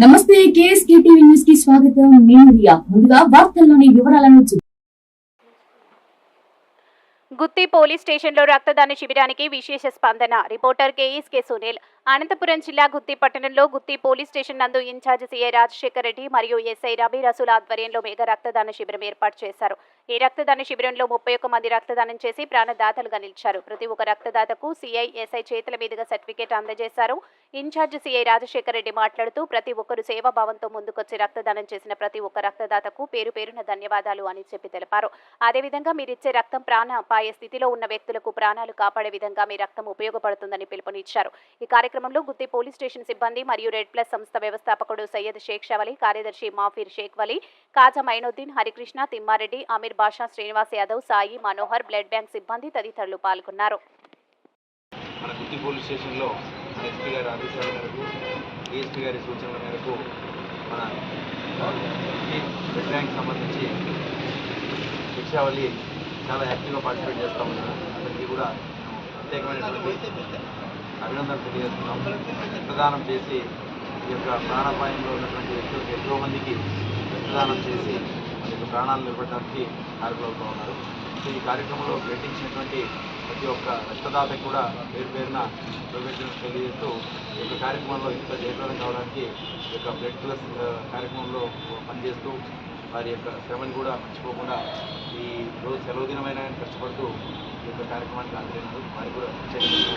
నమస్తే KSK TV న్యూస్కి స్వాగతం. నేను రియా. ముందుగా వార్తల్లోని వివరాలను చూ- గుత్తి పోలీస్ స్టేషన్లో రక్తదాన శిబిరానికి విశేష స్పందన. రిపోర్టర్ కేఎస్కే సునీల్ అనంతపురం జిల్లా గుత్తి పట్టణంలో గుత్తి పోలీస్ స్టేషన్ నందు ఇన్ఛార్జ్ సీఏ రాజశేఖర్ రెడ్డి మరియు ఎస్ఐ రబీ రసూల్ ఆధ్వర్యంలో మెగా రక్తదాన శిబిరం ఏర్పాటు చేశారు. ఈ రక్తదాన శిబిరంలో ముప్పై ఒక్క మంది రక్తదానం చేసి ప్రాణదాతలుగా నిలిచారు. ప్రతి ఒక్క రక్తదాతకు సీఐ ఎస్ఐ చేతుల మీదుగా సర్టిఫికేట్ అందజేశారు. ఇన్ఛార్జ్ సీఐ రాజశేఖర్ రెడ్డి మాట్లాడుతూ ప్రతి ఒక్కరు సేవాభావంతో ముందుకొచ్చి రక్తదానం చేసిన ప్రతి ఒక్క రక్తదాతకు పేరు పేరున ధన్యవాదాలు అని చెప్పి తెలిపారు. అదేవిధంగా మీరిచ్చే రక్తం ప్రాణాపాయ స్థితిలో ఉన్న వ్యక్తులకు ప్రాణాలు కాపాడే విధంగా మీ రక్తం ఉపయోగపడుతుందని పిలుపునిచ్చారు. ఈ కార్యక్రమం కార్యక్రమంలో గుత్తి పోలీస్ స్టేషన్ సిబ్బంది మరియు రెడ్ ప్లస్ సంస్థ వ్యవస్థాపకుడు సయ్యద్ షేక్ షవలి కార్యదర్శి మాఫీర్ షేక్ వలి కాజా మైనుద్దీన్ హరికృష్ణ తిమ్మారెడ్డి అమీర్ బాషా శ్రీనివాస్ యాదవ్ సాయి మనోహర్ బ్లడ్ బ్యాంక్ సిబ్బంది తదితరులు పాల్గొన్నారు. మన గుత్తి పోలీస్ స్టేషన్లో మన ఎస్పీ గారి ఆదేశాల మేరకు డిఎస్పీ గారి సూచనల మేరకు మన బ్లడ్ బ్యాంక్ సంబంధించి శిక్షావళి చాలా యాక్టివ్గా పార్టిసిపేట్ చేస్తూ ఉన్నాను అందరికీ కూడా ప్రత్యేకమైనటువంటి అభినందనలు తెలియజేస్తున్నాం. రక్తదానం చేసి ఈ యొక్క ప్రాణాపాయంలో ఉన్నటువంటి వ్యక్తులకు ఎంతో మందికి రక్తదానం చేసి మన యొక్క ప్రాణాలు నిలబడడానికి కారకులవుతూ ఉన్నారు. సో ఈ కార్యక్రమంలో ప్రయత్నించినటువంటి ప్రతి ఒక్క రక్తదాత కూడా పేరు పేరున కృతజ్ఞతలు తెలియజేస్తూ ఈ యొక్క కార్యక్రమంలో ఇంత జయప్రదం కావడానికి ఈ యొక్క బ్లడ్ ప్లస్ కార్యక్రమంలో పనిచేస్తూ వారి యొక్క శ్రమని కూడా మర్చిపోకుండా ఈ రోజు సెలవు దినమైన కష్టపడుతూ ఈ యొక్క కార్యక్రమానికి హాజరైనారు వారికి కూడా ప్రత్యేకంగా